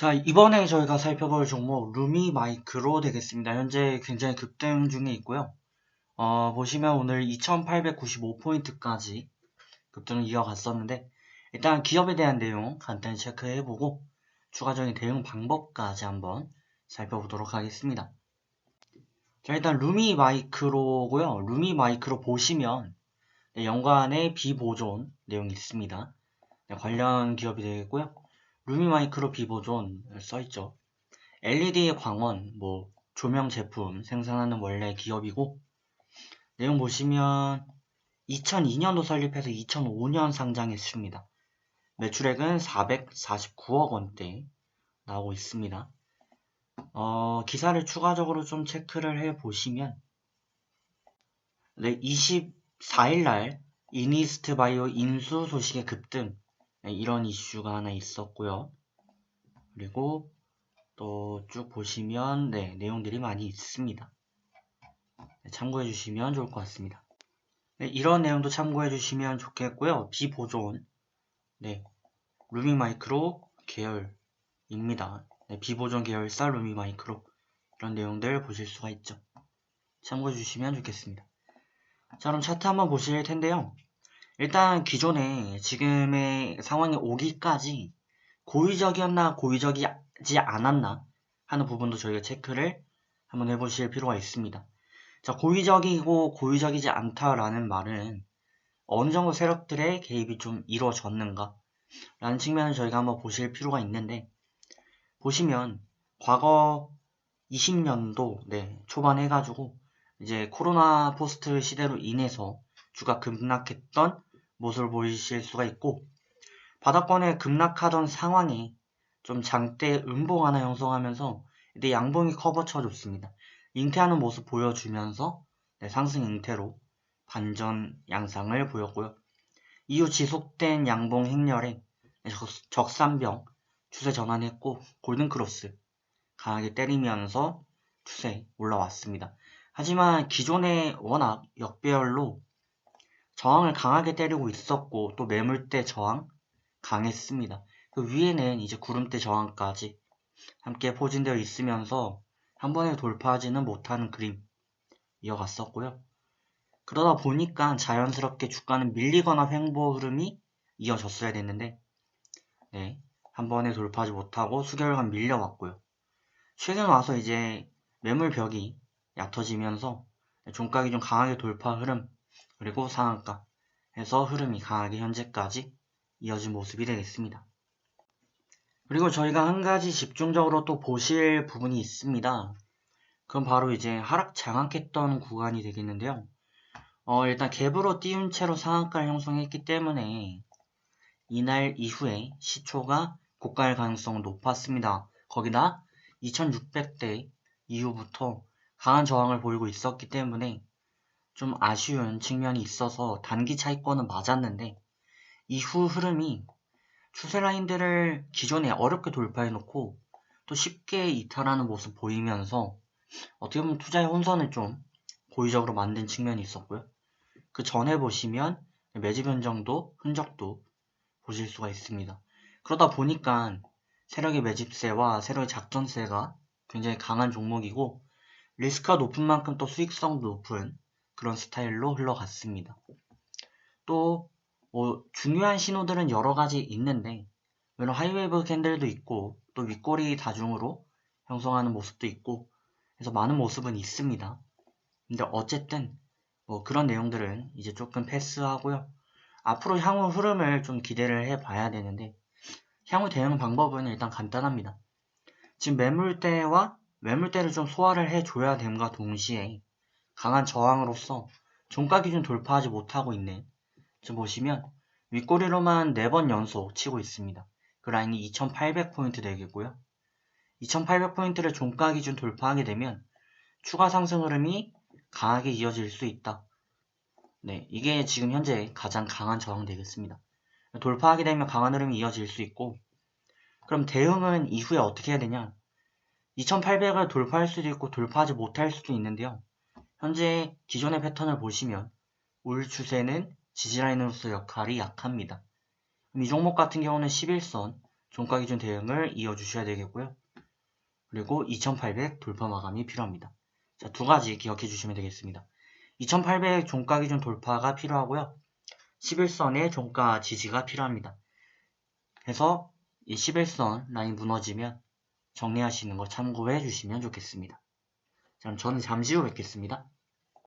자, 이번에 저희가 살펴볼 종목 루미 마이크로 되겠습니다. 현재 굉장히 급등 중에 있고요. 어, 보시면 오늘 2895포인트까지 급등을 이어갔었는데 일단 기업에 대한 내용 간단히 체크해보고 추가적인 대응 방법까지 한번 살펴보도록 하겠습니다. 자, 일단 루미 마이크로고요. 루미 마이크로 보시면 네, 연관에 비보존 내용이 있습니다. 네, 관련 기업이 되겠고요. 루미마이크로 비보존 써있죠. LED 광원, 뭐 조명 제품 생산하는 원래 기업이고 내용 보시면 2002년도 설립해서 2005년 상장했습니다. 매출액은 449억 원대 나오고 있습니다. 어, 기사를 추가적으로 좀 체크를 해 보시면 네, 24일 날 이니스트 바이오 인수 소식의 급등 네, 이런 이슈가 하나 있었고요. 그리고 또 쭉 보시면 네, 내용들이 많이 있습니다. 네, 참고해 주시면 좋을 것 같습니다. 네, 이런 내용도 참고해 주시면 좋겠고요. 비보존 네, 루미마이크로 계열입니다. 네, 비보존 계열사 루미마이크로 이런 내용들 보실 수가 있죠. 참고해 주시면 좋겠습니다. 자 그럼 차트 한번 보실 텐데요. 일단 기존에 지금의 상황이 오기까지 고의적이었나 고의적이지 않았나 하는 부분도 저희가 체크를 한번 해보실 필요가 있습니다. 자, 고의적이고 고의적이지 않다라는 말은 어느 정도 세력들의 개입이 좀 이루어졌는가 라는 측면을 저희가 한번 보실 필요가 있는데 보시면 과거 20년도 네, 초반 해가지고 이제 코로나 포스트 시대로 인해서 주가 급락했던 모습을 보이실 수가 있고 바닥권에 급락하던 상황이 좀 장대 음봉 하나 형성하면서 이때 양봉이 커버 쳐줬습니다. 잉태하는 모습 보여주면서 네, 상승 잉태로 반전 양상을 보였고요. 이후 지속된 양봉 행렬에 적, 산병 추세 전환했고 골든크로스 강하게 때리면서 추세 올라왔습니다. 하지만 기존에 워낙 역배열로 저항을 강하게 때리고 있었고 또 매물대 저항 강했습니다. 그 위에는 이제 구름대 저항까지 함께 포진되어 있으면서 한 번에 돌파하지는 못하는 그림 이어갔었고요. 그러다 보니까 자연스럽게 주가는 밀리거나 횡보 흐름이 이어졌어야 됐는데 네, 한 번에 돌파하지 못하고 수개월간 밀려왔고요. 최근 와서 이제 매물벽이 얕아지면서 종가기 좀 강하게 돌파 흐름 그리고 상한가 해서 흐름이 강하게 현재까지 이어진 모습이 되겠습니다. 그리고 저희가 한 가지 집중적으로 또 보실 부분이 있습니다. 그럼 바로 이제 하락 장악했던 구간이 되겠는데요. 어, 일단 갭으로 띄운 채로 상한가를 형성했기 때문에 이날 이후에 시초가 고가일 가능성은 높았습니다. 거기다 2600대 이후부터 강한 저항을 보이고 있었기 때문에 좀 아쉬운 측면이 있어서 단기 차익권은 맞았는데 이후 흐름이 추세 라인들을 기존에 어렵게 돌파해 놓고 또 쉽게 이탈하는 모습 보이면서 어떻게 보면 투자의 혼선을 좀 고의적으로 만든 측면이 있었고요. 그 전에 보시면 매집 변정도 흔적도 보실 수가 있습니다. 그러다 보니까 세력의 매집세와 세력의 작전세가 굉장히 강한 종목이고 리스크가 높은 만큼 또 수익성도 높은 그런 스타일로 흘러갔습니다. 또, 뭐, 중요한 신호들은 여러 가지 있는데, 물론 하이웨이브 캔들도 있고, 또 윗꼬리 다중으로 형성하는 모습도 있고, 그래서 많은 모습은 있습니다. 근데 어쨌든, 뭐 그런 내용들은 이제 조금 패스하고요. 앞으로 향후 흐름을 좀 기대를 해 봐야 되는데, 향후 대응 방법은 일단 간단합니다. 지금 매물대와 매물대를 좀 소화를 해줘야 됨과 동시에 강한 저항으로서 종가 기준 돌파하지 못하고 있는 지금 보시면 윗꼬리로만 4번 연속 치고 있습니다. 그 라인이 2800포인트 되겠고요. 2800포인트를 종가 기준 돌파하게 되면 추가 상승 흐름이 강하게 이어질 수 있다. 네, 이게 지금 현재 가장 강한 저항 되겠습니다. 돌파하게 되면 강한 흐름이 이어질 수 있고 그럼 대응은 이후에 어떻게 해야 되냐? 2800을 돌파할 수도 있고 돌파하지 못할 수도 있는데요. 현재 기존의 패턴을 보시면 울 추세는 지지라인으로서 역할이 약합니다. 이 종목 같은 경우는 11선, 종가 기준 대응을 이어주셔야 되겠고요. 그리고 2800 돌파 마감이 필요합니다. 자, 두 가지 기억해 주시면 되겠습니다. 2800 종가 기준 돌파가 필요하고요. 11선의 종가 지지가 필요합니다. 해서 이 11선 라인 무너지면 정리하시는 거 참고해 주시면 좋겠습니다. 자, 그럼 저는 잠시 후 뵙겠습니다.